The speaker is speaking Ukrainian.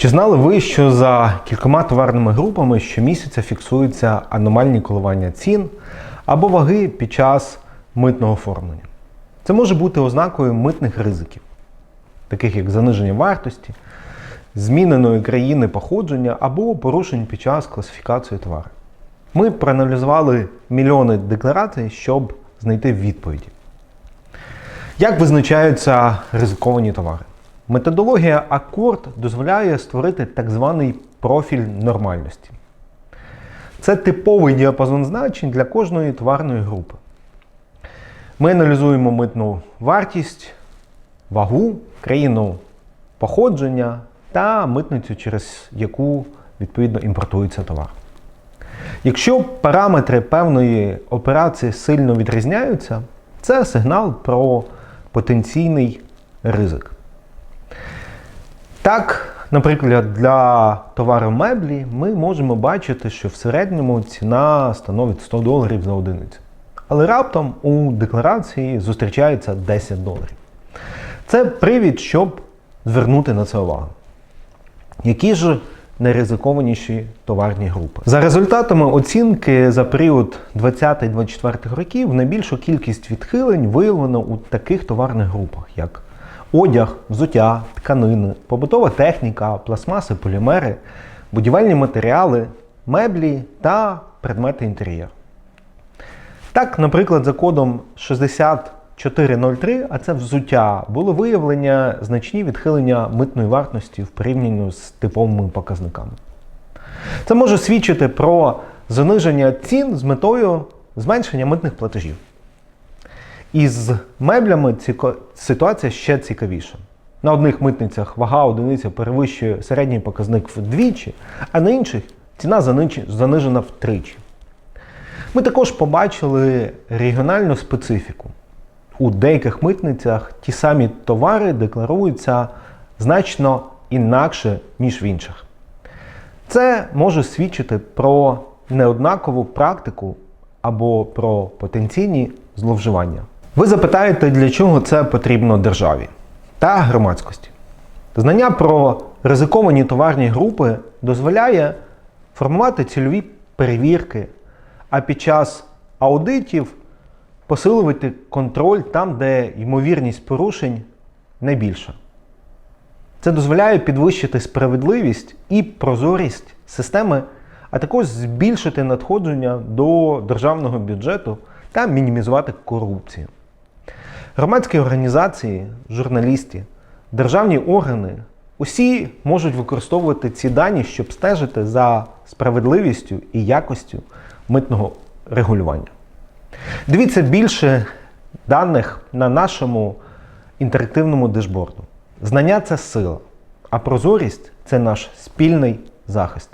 Чи знали ви, що за кількома товарними групами щомісяця фіксуються аномальні коливання цін або ваги під час митного оформлення? Це може бути ознакою митних ризиків, таких як заниження вартості, зміненої країни походження або порушень під час класифікації товару. Ми проаналізували мільйони декларацій, щоб знайти відповіді. Як визначаються ризиковані товари? Методологія Акорд дозволяє створити так званий профіль нормальності. Це типовий діапазон значень для кожної товарної групи. Ми аналізуємо митну вартість, вагу, країну походження та митницю, через яку відповідно імпортується товар. Якщо параметри певної операції сильно відрізняються, це сигнал про потенційний ризик. Так, наприклад, для товару меблі ми можемо бачити, що в середньому ціна становить 100 доларів за одиницю. Але раптом у декларації зустрічається 10 доларів. Це привід, щоб звернути на це увагу. Які ж найризикованіші товарні групи? За результатами оцінки за період 20-24 років найбільшу кількість відхилень виявлено у таких товарних групах, як одяг, взуття, тканини, побутова техніка, пластмаси, полімери, будівельні матеріали, меблі та предмети інтер'єру. Так, наприклад, за кодом 6403, а це взуття, було виявлення значні відхилення митної вартості в порівнянні з типовими показниками. Це може свідчити про заниження цін з метою зменшення митних платежів. І з меблями ситуація ще цікавіша. На одних митницях вага одиниці перевищує середній показник вдвічі, а на інших ціна занижена втричі. Ми також побачили регіональну специфіку. У деяких митницях ті самі товари декларуються значно інакше, ніж в інших. Це може свідчити про неоднакову практику або про потенційні зловживання. Ви запитаєте, для чого це потрібно державі та громадськості. Знання про ризиковані товарні групи дозволяє формувати цільові перевірки, а під час аудитів посилювати контроль там, де ймовірність порушень найбільша. Це дозволяє підвищити справедливість і прозорість системи, а також збільшити надходження до державного бюджету та мінімізувати корупцію. Громадські організації, журналісти, державні органи усі можуть використовувати ці дані, щоб стежити за справедливістю і якостю митного регулювання. Дивіться більше даних на нашому інтерактивному дешборду. Знання це сила, а прозорість це наш спільний захист.